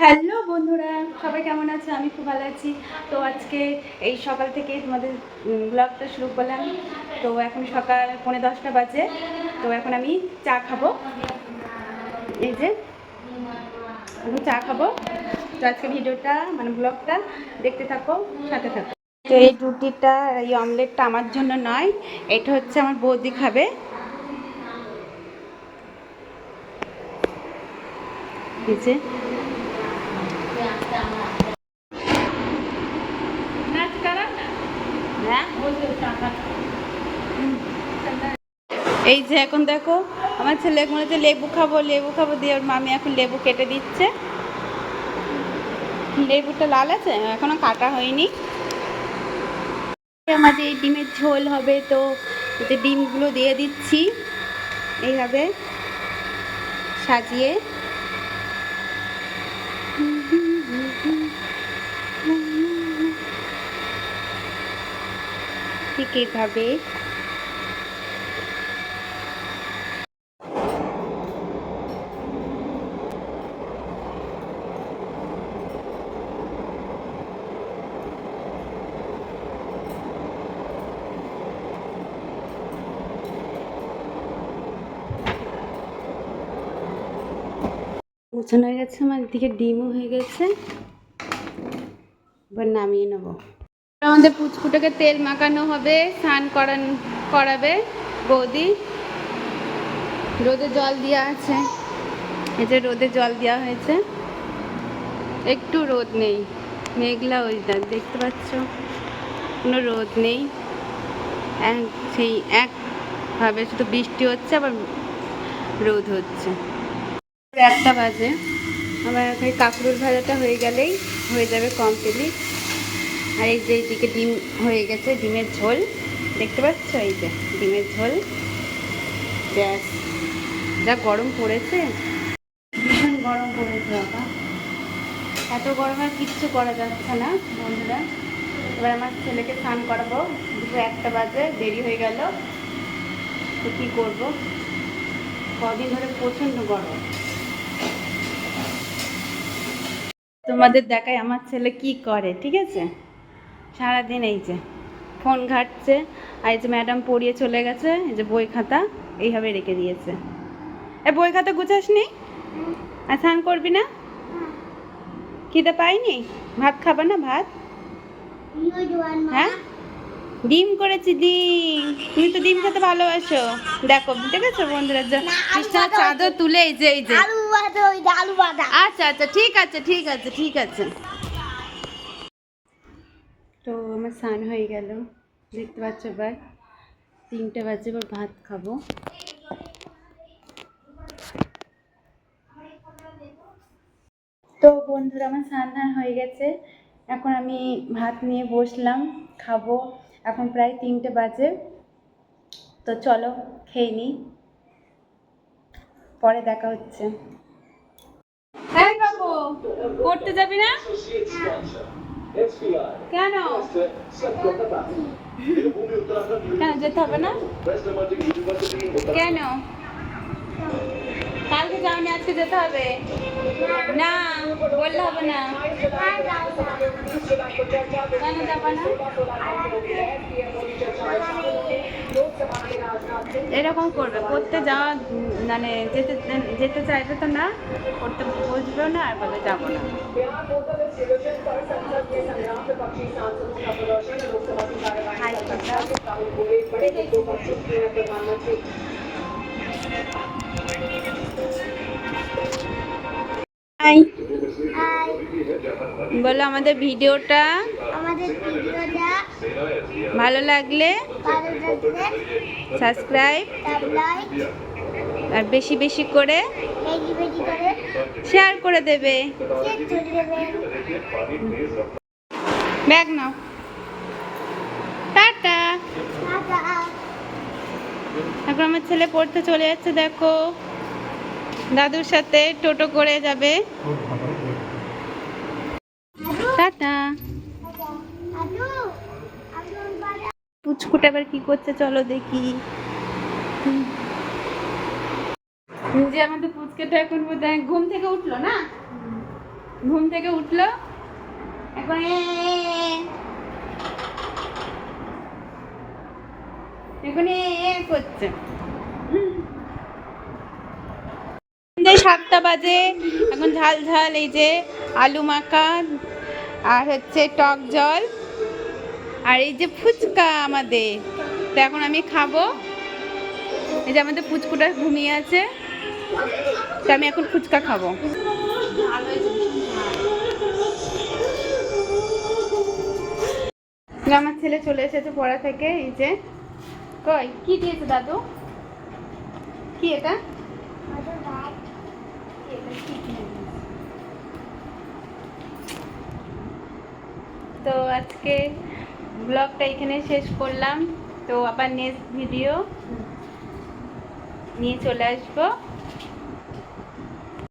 Hello বন্ধুরা, সবাই কেমন আছে? আমি খুব ভালো আছি। তো আজকে এই সকাল থেকে তোমাদের ব্লগটা শুরু করলাম। তো এখন সকাল পৌনে দশটা বাজে। তো এখন আমি চা খাব। এই যে, এখন চা খাব। তো আজকে ভিডিওটা মানে ব্লগটা দেখতে থাকো, সাথে থাকো। তো এই রুটিটা, এই অমলেটটা আমার জন্য নয়, এটা হচ্ছে আমার বৌদি খাবে। এই যে হ্যাঁ এই যে এখন দেখো, আমার ছেলে মনে হচ্ছে লেবু খাব লেবু খাব দিয়ে ওর মামি এখন লেবু কেটে দিচ্ছে। লেবুটা লাল আছে? এখনও কাটা হয়নি। আমাদের এই ডিমের ঝোল হবে, তো ডিমগুলো দিয়ে দিচ্ছি। এইভাবে সাজিয়ে ঠিক এইভাবে। গোছানো হয়ে গেছে আমার দিকে ডিমও হয়ে গেছে। এবার নামিয়ে নেব। আমাদের পুচকুটাকে তেল মাখানো হবে, স্নান করান, করাবে বৌদি। রোদে জল দেওয়া আছে। এই যে রোদে জল দেওয়া হয়েছে। একটু রোদ নেই। মেঘলা ওইটা দেখতে পাচ্ছ? কোনো রোদ নেই। সেই একভাবে শুধু বৃষ্টি হচ্ছে, আবার রোদ হচ্ছে। একটা বাজে। আমার এই কাঁকরুল ভাজাটা হয়ে গেলেই হয়ে যাবে কমপ্লিট আর এই যে এইদিকে ডিম হয়ে গেছে, ডিমের ঝোল। দেখতে পাচ্ছ? এই যে ডিমের ঝোল। ব্যাস। যা গরম পড়েছে। ভীষণ গরম পড়েছে, বাবা। এত গরম আর কিচ্ছু করা যাচ্ছে না, বন্ধুরা। এবার আমার ছেলেকে স্নান করাবো। দুপুর একটা বাজে, দেরি হয়ে গেল। তো কী করব? কদিন ধরে প্রচণ্ড গরম। তোমাদের দেখায় আমার ছেলে কি করে, ঠিক আছে? সারাদিন এই যে ফোন ঘাটছে আর এই যে ম্যাডাম পড়িয়ে চলে গেছে এই যে বই খাতা এইভাবে রেখে দিয়েছে। এ বই খাতা গুছাস নি আর স্নান করবি না? খিদে পাইনি? ভাত খাবা না ভাত? হ্যাঁ? ডিম করেছি ডিম। তুমি তো ডিম খেতে ভালোবাসো। দেখো দেখেছ বন্ধুরা? কৃষ্ণার চাদর তুলে এই যে এই যে। আচ্ছা আচ্ছা ঠিক আছে ঠিক আছে ঠিক আছে। তো আমার স্নান হয়ে গেল। দেখতে পাচ্ছ এবার তিনটে বাজে এবার ভাত খাব। তো বন্ধুরা আমার স্নান ধান হয়ে গেছে। এখন আমি ভাত নিয়ে বসলাম খাব। এখন প্রায় তিনটে বাজে। তো চলো খেয়ে নিই। পরে দেখা হচ্ছে। হ্যাঁ বাবু পড়তে যাবি না? কেন? কেন যেতে হবে না? কেন? কালকে যাওনি আজকে যেতে হবে? না। বললে হবে না। কেন যাবা না? এরকম করবে। করতে যাওয়া মানে যেতে যেতে চাইবে তো না করতে বুঝবেও না আর বলে যাব না। হাই বলো আমাদের ভিডিওটা। আমাদের ভিডিওটা ভালো লাগলে সাবস্ক্রাইব আর বেশি বেশি করে শেয়ার করে দেবে। ব্যাগ নাও। টাটা। টাটা। এখন আমার ছেলে পড়তে চলে যাচ্ছে দেখো। দাদুর সাথে টোটো করে যাবে। টাটা। পুচকুটা এবার কি করছে চলো দেখি। যে আমাদের পুচকেটা এখন বোধহয় ঘুম থেকে উঠল না? ঘুম থেকে উঠল? এখন এখন করছে। সাতটা বাজে। এখন ঝাল ঝাল এই যে আলু মাখা আর হচ্ছে টক জল। আর এই যে ফুচকা আমাদের, তো এখন আমি খাব। এই যে আমাদের পুচকুটা ঘুমিয়ে আছে, তো আমি এখন ফুচকা খাব। আমার ছেলে চলে এসেছে পড়া থেকে, এই যে। কই, কি দিয়েছে দাদু? কি এটা? আমাদের ব্যাগ তো আজকে ব্লগটা এখানে শেষ করলাম। তো আবার নেক্সট ভিডিও নিয়ে চলে আসব।